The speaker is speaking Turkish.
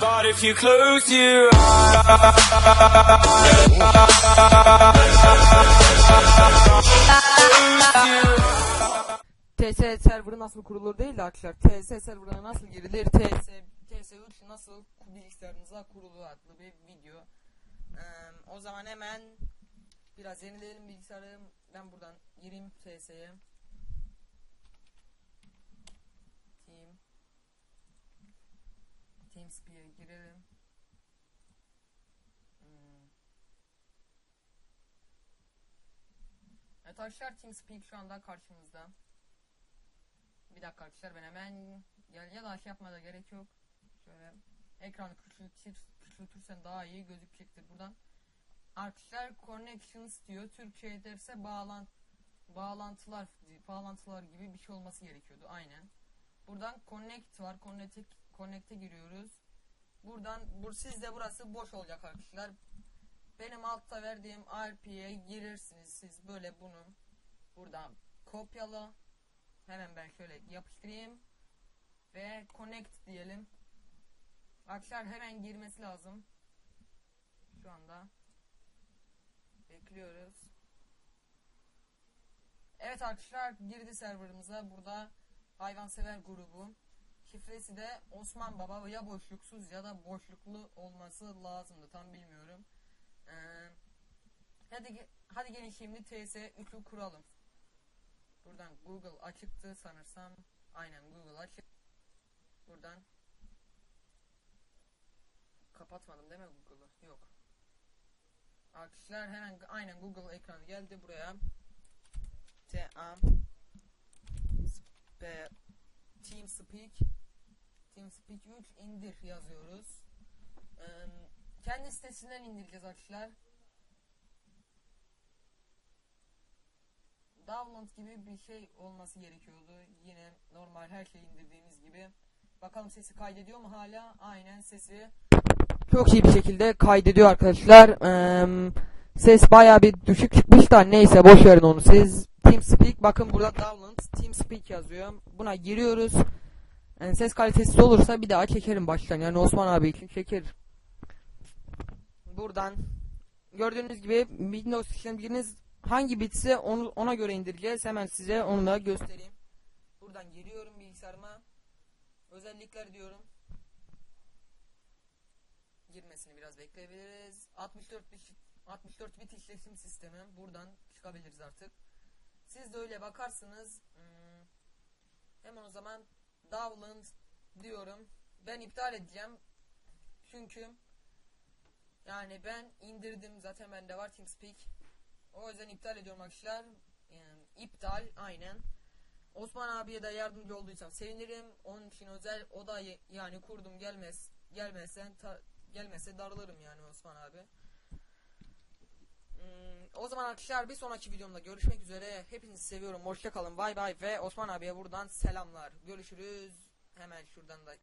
But if TS serverı nasıl kurulur değil de arkadaşlar. TS serverına nasıl girilir? TS TS3 nasıl bilgisayarınıza kurulur adlı bir video. Ee, o zaman hemen biraz yenileyelim bilgisayarı. Ben buradan gireyim TS'ye. TeamSpeak'e girelim. Hmm. Evet arkadaşlar TeamSpeak şu anda karşımızda. Bir dakika arkadaşlar ben hemen ya, ya da şey yapmada gerek yok. Şöyle ekranı küçültür, küçültürsen daha iyi gözükecektir buradan. Arkadaşlar connections diyor. Türkçe derse bağlan bağlantılar bağlantılar gibi bir şey olması gerekiyordu aynen. Buradan connect var. Connect'e connect'e giriyoruz. Buradan bur sizde burası boş olacak arkadaşlar. Benim altta verdiğim RP'ye girirsiniz siz böyle bunu buradan kopyala Hemen ben şöyle yapıştırayım. Ve connect diyelim. Arkadaşlar hemen girmesi lazım. Şu anda. Bekliyoruz. Evet arkadaşlar girdi serverımıza. Burada hayvansever grubu. Şifresi de Osman Baba ya boşluksuz ya da boşluklu olması lazımdı. Tam bilmiyorum. Ee, hadi hadi gelin şimdi TS3'ü kuralım. Buradan Google açıktı sanırsam. Aynen Google açık. Buradan kapatmadım değil mi Google'ı? Yok. Arkadaşlar hemen aynen Google ekranı geldi buraya. T A Sp TeamSpeak TeamSpeak 3 indir yazıyoruz. Ee, kendi sitesinden indireceğiz arkadaşlar. download gibi bir şey olması gerekiyordu. Yine normal her şeyi indirdiğimiz gibi. Bakalım sesi kaydediyor mu hala? Aynen sesi çok iyi bir şekilde kaydediyor arkadaşlar. Ee, ses baya bir düşük çıkmış da neyse boş verin onu siz. TeamSpeak bakın burada download TeamSpeak yazıyor. Buna giriyoruz. Yani ses kalitesi olursa bir daha çekerim baştan. Yani Osman abi için çeker. Buradan gördüğünüz gibi Windows işlemciniz hangi bitse onu ona göre indireceğiz. Hemen size onu da göstereyim. Buradan giriyorum bilgisayarıma. Özellikler diyorum. Girmesini biraz bekleyebiliriz. 64 bit 64 bit işletim sistemi. Buradan çıkabiliriz artık. Siz de öyle bakarsınız. Hmm, hemen o zaman download diyorum. Ben iptal edeceğim. Çünkü yani ben indirdim zaten bende var TeamSpeak. O yüzden iptal ediyorum arkadaşlar. Yani iptal aynen. Osman abiye de yardımcı olduysam sevinirim. Onun için özel o da yani kurdum gelmez gelmezsen ta, gelmezse darılırım yani Osman abi. Hmm, o zaman arkadaşlar bir sonraki videomda görüşmek üzere. Hepinizi seviyorum. Hoşça kalın. Bay bay ve Osman abiye buradan selamlar. Görüşürüz. Hemen şuradan da